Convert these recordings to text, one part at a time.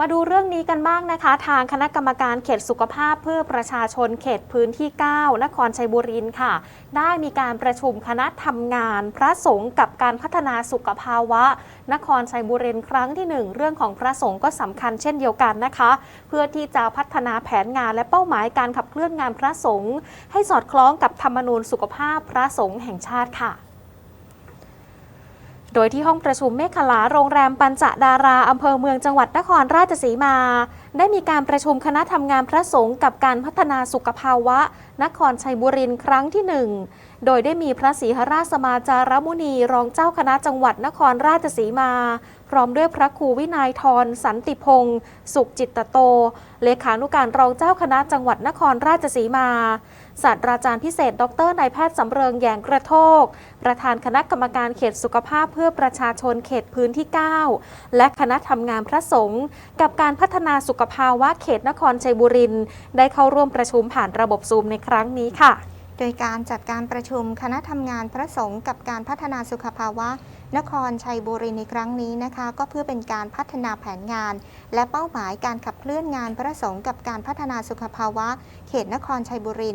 มาดูเรื่องนี้กันบ้างนะคะ ทางคณะกรรมการเขตสุขภาพเพื่อประชาชนเขตพื้นที่ 9 นครชัยบุรีค่ะ ได้มีการประชุมคณะทำงาน พระสงฆ์กับการพัฒนาสุขภาวะ นครชัยบุรีครั้งที่ 1 เรื่องของพระสงฆ์ก็สำคัญเช่นเดียวกันนะคะ เพื่อที่จะพัฒนาแผนงานและเป้าหมายการขับเคลื่อนงานพระสงฆ์ให้สอดคล้องกับธรรมนูญสุขภาพพระสงฆ์แห่งชาติค่ะ โดยที่ห้องประชุมเมฆขลาโรงแรมปัญจดาราอำเภอเมืองจังหวัดนครราชสีมา ได้มีการประชุมคณะทำงานพระสงฆ์กับการพัฒนาสุขภาวะ นครชัยบุรีครั้งที่หนึ่งโดยได้มีพระศรีหราชสมาจารมุนีรองเจ้าคณะจังหวัดนครราชสีมา พร้อมด้วยพระครูวินัยทรสันติพงศ์สุขจิตตโต เลขานุการรองเจ้าคณะจังหวัดนครราชสีมา ศาสตราจารย์พิเศษ ดรนายแพทย์สำเริงแยงกระโทก ประธานคณะกรรมการเขตสุขภาพเพื่อประชาชนเขตพื้นที่ 9 และคณะทำงานพระสงฆ์กับการพัฒนาสุขภาวะเขตนครชัยบุรีได้เข้าร่วมประชุมผ่านระบบซูมในครั้งนี้ค่ะ โดยการจัดการประชุมคณะทำงานพระสงฆ์กับการพัฒนาสุขภาวะ นครชัยบุรีในครั้งนี้นะคะ ก็เพื่อเป็นการพัฒนาแผนงาน และเป้าหมายการขับเคลื่อนงานพระสงฆ์กับการพัฒนาสุขภาวะ เขตนครชัยบุรี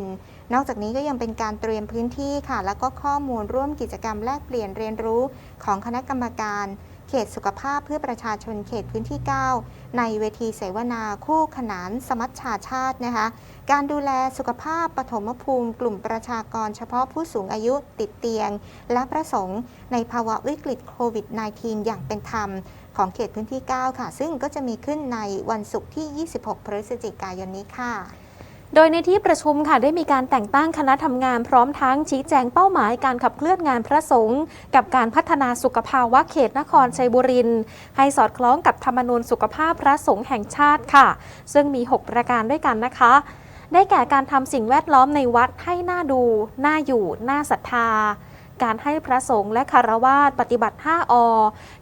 นอกจากนี้ก็ยังเป็นการเตรียมพื้นที่ค่ะ แล้วก็ข้อมูลร่วมกิจกรรมแลกเปลี่ยนเรียนรู้ของคณะกรรมการ เขตสุขภาพเพื่อประชาชนเขตพื้นที่ 9 ในเวทีเสวนาคู่ขนานสมัชชาชาตินะคะ การดูแลสุขภาพปฐมภูมิ กลุ่มประชากรเฉพาะผู้สูงอายุติดเตียง และประสงค์ในภาวะวิกฤตโควิด -19 อย่างเป็นธรรมของเขตพื้นที่ 9 ค่ะ ซึ่งก็จะมีขึ้นในวันศุกร์ที่ 26 พฤศจิกายนนี้ค่ะ โดยในที่ประชุมค่ะได้มีการแต่งตั้งคณะทำงานพร้อมทั้งชี้แจงเป้าหมายการขับเคลื่อนงานพระสงฆ์กับการพัฒนาสุขภาวะเขตนครชัยบุรีให้สอดคล้องกับธรรมนูญสุขภาพพระสงฆ์แห่งชาติค่ะ ซึ่งมี 6 ประการด้วยกันนะคะ ได้แก่การทำสิ่งแวดล้อมในวัดให้น่าดู น่าอยู่ น่าศรัทธาการให้พระสงฆ์และคารวาสปฏิบัติ 5 อ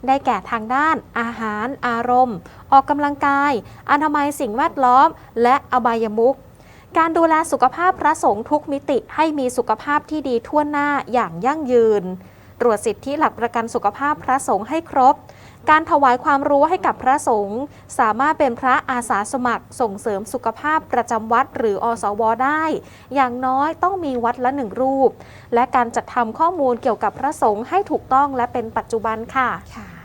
ได้แก่ทางด้าน อาหาร อารมณ์ ออกกำลังกาย อนามัยสิ่งแวดล้อม และอบายมุข การดูแลสุขภาพพระสงฆ์ทุกมิติให้มีสุขภาพที่ดีทั่วหน้าอย่างยั่งยืน ตรวจสิทธิหลักประกันสุขภาพพระสงฆ์ให้ครบ การถวายความรู้ให้กับพระสงฆ์สามารถเป็นพระอาสาสมัคร ส่งเสริมสุขภาพประจำวัดหรืออสวได้ อย่างน้อยต้องมีวัดละหนึ่งรูป และการจัดทำข้อมูลเกี่ยวกับพระสงฆ์ให้ถูกต้องและเป็นปัจจุบันค่ะค่ะ